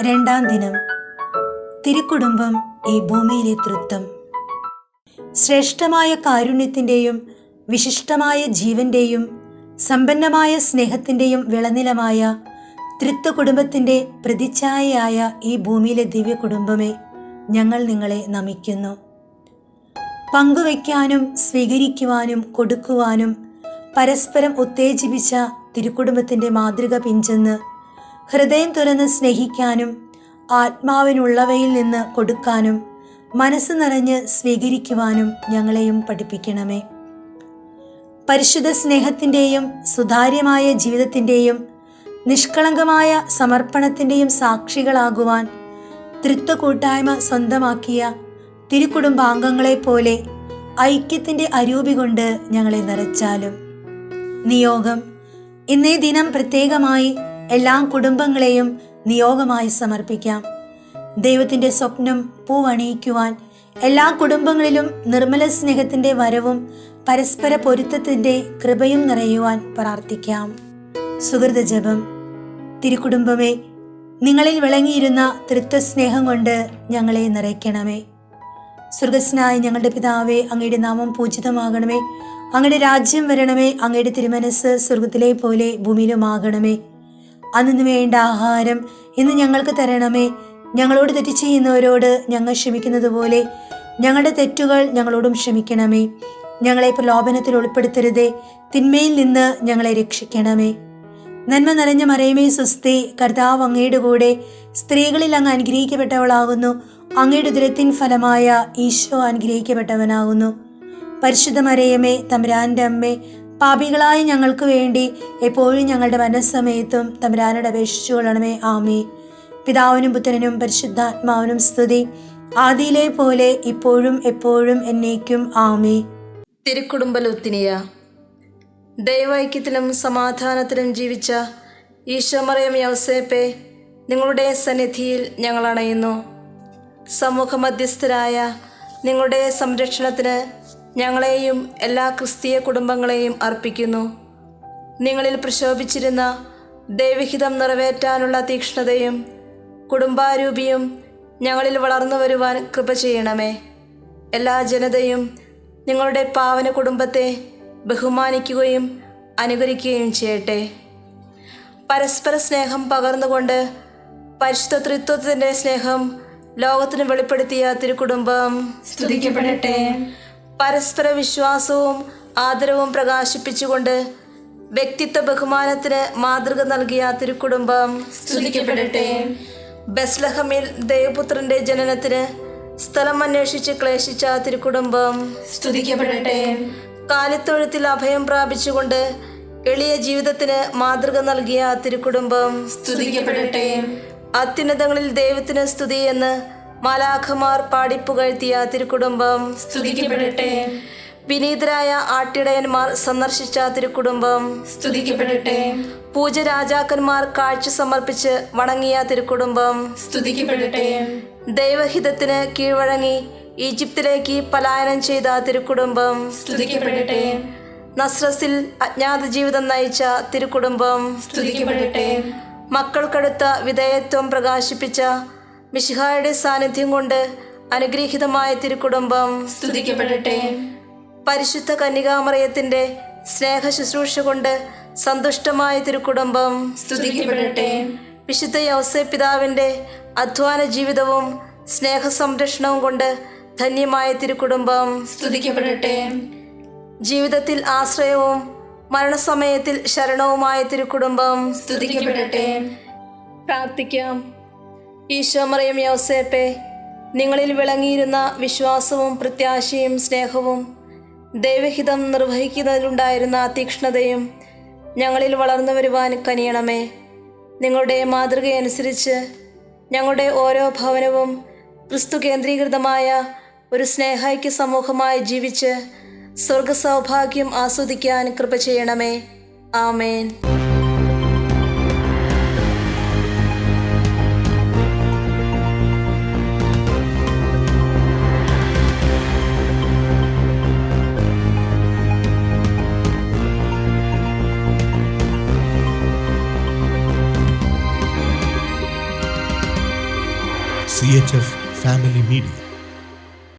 രണ്ടാം ദിനം. തിരുക്കുടുംബം ഈ ഭൂമിയിലെ തൃത്വം ശ്രേഷ്ഠമായ കാരുണ്യത്തിന്റെയും വിശിഷ്ടമായ ജീവന്റെയും സമ്പന്നമായ സ്നേഹത്തിന്റെയും വിളനിലമായ തൃത്വ കുടുംബത്തിന്റെ പ്രതിച്ഛായയായ ഈ ഭൂമിയിലെ ദിവ്യ കുടുംബമേ ഞങ്ങൾ നിങ്ങളെ നമിക്കുന്നു. പങ്കുവയ്ക്കാനും സ്വീകരിക്കുവാനും കൊടുക്കുവാനും പരസ്പരം ഉത്തേജിപ്പിച്ച തിരുക്കുടുംബത്തിന്റെ മാതൃക പിഞ്ചെന്ന് ഹൃദയം തുറന്ന് സ്നേഹിക്കാനും ആത്മാവിനുള്ളവയിൽ നിന്ന് കൊടുക്കാനും മനസ്സ് നിറഞ്ഞ് സ്വീകരിക്കുവാനും ഞങ്ങളെയും പഠിപ്പിക്കണമേ. പരിശുദ്ധ സ്നേഹത്തിന്റെയും സുതാര്യമായ ജീവിതത്തിന്റെയും നിഷ്കളങ്കമായ സമർപ്പണത്തിന്റെയും സാക്ഷികളാകുവാൻ തൃത്വ കൂട്ടായ്മ സ്വന്തമാക്കിയ തിരുക്കുടുംബാംഗങ്ങളെ പോലെ ഐക്യത്തിന്റെ അരൂപി കൊണ്ട് ഞങ്ങളെ നിറച്ചാലും. നിയോഗം ഇന്നേ ദിനം പ്രത്യേകമായി എല്ലാ കുടുംബങ്ങളെയും നിയോഗമായി സമർപ്പിക്കാം. ദൈവത്തിന്റെ സ്വപ്നം പൂവണിയിക്കുവാൻ എല്ലാ കുടുംബങ്ങളിലും നിർമ്മല സ്നേഹത്തിന്റെ വരവും പരസ്പര പൊരുത്തത്തിന്റെ കൃപയും നിറയുവാൻ പ്രാർത്ഥിക്കാം. സുഹൃത ജപം. തിരുക്കുടുംബമേ നിങ്ങളിൽ വിളങ്ങിയിരുന്ന തൃത്വ സ്നേഹം കൊണ്ട് ഞങ്ങളെ നിറയ്ക്കണമേ. സ്വർഗസ്നായ ഞങ്ങളുടെ പിതാവേ അങ്ങയുടെ നാമം പൂജിതമാകണമേ. അങ്ങയുടെ രാജ്യം വരണമേ. അങ്ങയുടെ തിരുമനസ് സ്വർഗത്തിലെ പോലെ ഭൂമിയിലുമാകണമേ. അന്നു വേണ്ട ആഹാരം ഇന്ന് ഞങ്ങൾക്ക് തരണമേ. ഞങ്ങളോട് തെറ്റ് ചെയ്യുന്നവരോട് ഞങ്ങൾ ക്ഷമിക്കുന്നത് പോലെ ഞങ്ങളുടെ തെറ്റുകൾ ഞങ്ങളോടും ക്ഷമിക്കണമേ. ഞങ്ങളെ പ്രലോഭനത്തിൽ ഉൾപ്പെടുത്തരുതേ. തിന്മയിൽ നിന്ന് ഞങ്ങളെ രക്ഷിക്കണമേ. നന്മ നിറഞ്ഞ മറയമേ സുസ്തി കർത്താവ് അങ്ങയുടെ കൂടെ സ്ത്രീകളിൽ അങ്ങ് അനുഗ്രഹിക്കപ്പെട്ടവളാകുന്നു. അങ്ങയുടെ ദുരത്തിൻ ഫലമായ ഈശോ അനുഗ്രഹിക്കപ്പെട്ടവനാകുന്നു. പരിശുദ്ധ മറിയമേ തമ്പുരാന്റെ അമ്മേ പാപികളായ ഞങ്ങൾക്ക് വേണ്ടി എപ്പോഴും ഞങ്ങളുടെ മനസ്സമയത്തും തമ്പുരാനോട് അപേക്ഷിച്ചു കൊള്ളണമേ. ആമേ പിതാവിനും പുത്രനും പരിശുദ്ധാത്മാവിനും സ്തുതി. ആദിയിലെ പോലെ ഇപ്പോഴും എപ്പോഴും എന്നേക്കും. ആമേ തിരുക്കുടുംബ ലുത്തിനിയ ദൈവൈക്യത്തിലും സമാധാനത്തിലും ജീവിച്ച ഈശോമറിയം യൗസേപ്പെ നിങ്ങളുടെ സന്നിധിയിൽ ഞങ്ങൾ അണയുന്നു. സമൂഹ മധ്യസ്ഥരായ നിങ്ങളുടെ സംരക്ഷണത്തിന് ഞങ്ങളെയും എല്ലാ ക്രിസ്തീയ കുടുംബങ്ങളെയും അർപ്പിക്കുന്നു. നിങ്ങളിൽ പ്രശോഭിച്ചിരുന്ന ദൈവഹിതം നിറവേറ്റാനുള്ള തീക്ഷ്ണതയും കുടുംബാരൂപിയും ഞങ്ങളിൽ വളർന്നു വരുവാൻ കൃപ ചെയ്യണമേ. എല്ലാ ജനതയും നിങ്ങളുടെ പാവന കുടുംബത്തെ ബഹുമാനിക്കുകയും അനുകരിക്കുകയും ചെയ്യട്ടെ. പരസ്പര സ്നേഹം പകർന്നുകൊണ്ട് പരിശുദ്ധ ത്രിത്വത്തിന്റെ സ്നേഹം ലോകത്തിന് വെളിപ്പെടുത്തിയ തിരുക്കുടുംബം സ്തുതിക്കപ്പെടട്ടെ. പരസ്പര വിശ്വാസവും ആദരവും പ്രകാശിപ്പിച്ചുകൊണ്ട് വ്യക്തിത്വ ബഹുമാനത്തിന് മാതൃക നൽകിയ തിരുക്കുടുംബം സ്തുതിക്കപ്പെടട്ടെ. ബസ്ലഹമിൽ ദേവപുത്രന്റെ ജനനത്തിന് സ്ഥലം അന്വേഷിച്ച് ക്ലേശിച്ച തിരുക്കുടുംബം സ്തുതിക്കപ്പെടട്ടെ. കാലിത്തൊഴുത്തിൽ അഭയം പ്രാപിച്ചുകൊണ്ട് എളിയ ജീവിതത്തിന് മാതൃക നൽകിയ തിരുക്കുടുംബം സ്തുതിക്കപ്പെടട്ടെ. അത്യുന്നതങ്ങളിൽ ദൈവത്തിന് സ്തുതി എന്ന് മാലാഖമാർ പാടിപ്പുകഴ്ത്തിയ തിരുക്കുടുംബം സ്തുതിക്കപ്പെടട്ടെ. വിനീതരായ ആട്ടിടയന്മാർ സന്ദർശിച്ച തിരുക്കുടുംബം സ്തുതിക്കപ്പെടട്ടെ. പൂജ രാജാക്കന്മാർ കാഴ്ച സമർപ്പിച്ച് വണങ്ങിയ തിരുക്കുടുംബം സ്തുതിക്കപ്പെടട്ടെ. ദൈവഹിതത്തിന് കീഴ്വഴങ്ങി ഈജിപ്തിലേക്ക് പലായനം ചെയ്ത തിരുക്കുടുംബം സ്തുതിക്കപ്പെടട്ടെ. നസ്രസിൽ അജ്ഞാത ജീവിതം നയിച്ച തിരുക്കുടുംബം സ്തുതിക്കപ്പെടട്ടെ. മക്കൾക്കടുത്ത വിധേയത്വം പ്രകാശിപ്പിച്ച മിശിഹായുടെ സാന്നിധ്യം കൊണ്ട് അനുഗ്രഹീതമായ തിരുക്കുടുംബം സ്തുതിക്കപ്പെടട്ടെ. പരിശുദ്ധ കന്യകാമറയത്തിന്റെ സ്നേഹ ശുശ്രൂഷ കൊണ്ട് സന്തുഷ്ടമായ തിരുക്കുടുംബം സ്തുതിക്കപ്പെടട്ടെ. വിശുദ്ധ യൗസേ പിതാവിന്റെ അധ്വാന ജീവിതവും സ്നേഹ സംരക്ഷണവും കൊണ്ട് ധന്യമായ തിരുക്കുടുംബം സ്തുതിക്കപ്പെടട്ടെ. ജീവിതത്തിൽ ആശ്രയവും മരണസമയത്തിൽ ശരണവുമായ തിരുക്കുടുംബം സ്തുതിക്കപ്പെടട്ടെ. പ്രാർത്ഥിക്കാം. ഈശോമറിയം യോസേപ്പെ നിങ്ങളിൽ വിളങ്ങിയിരുന്ന വിശ്വാസവും പ്രത്യാശയും സ്നേഹവും ദൈവഹിതം നിർവഹിക്കുന്നതിലുണ്ടായിരുന്ന തീക്ഷ്ണതയും ഞങ്ങളിൽ വളർന്നു വരുവാൻ കനിയണമേ. നിങ്ങളുടെ മാതൃകയനുസരിച്ച് ഞങ്ങളുടെ ഓരോ ഭവനവും ക്രിസ്തു കേന്ദ്രീകൃതമായ ഒരു സ്നേഹൈക്യ സമൂഹമായി ജീവിച്ച് സ്വർഗസൗഭാഗ്യം ആസ്വദിക്കാൻ കൃപ ചെയ്യണമേ. ആമേൻ. C H F family media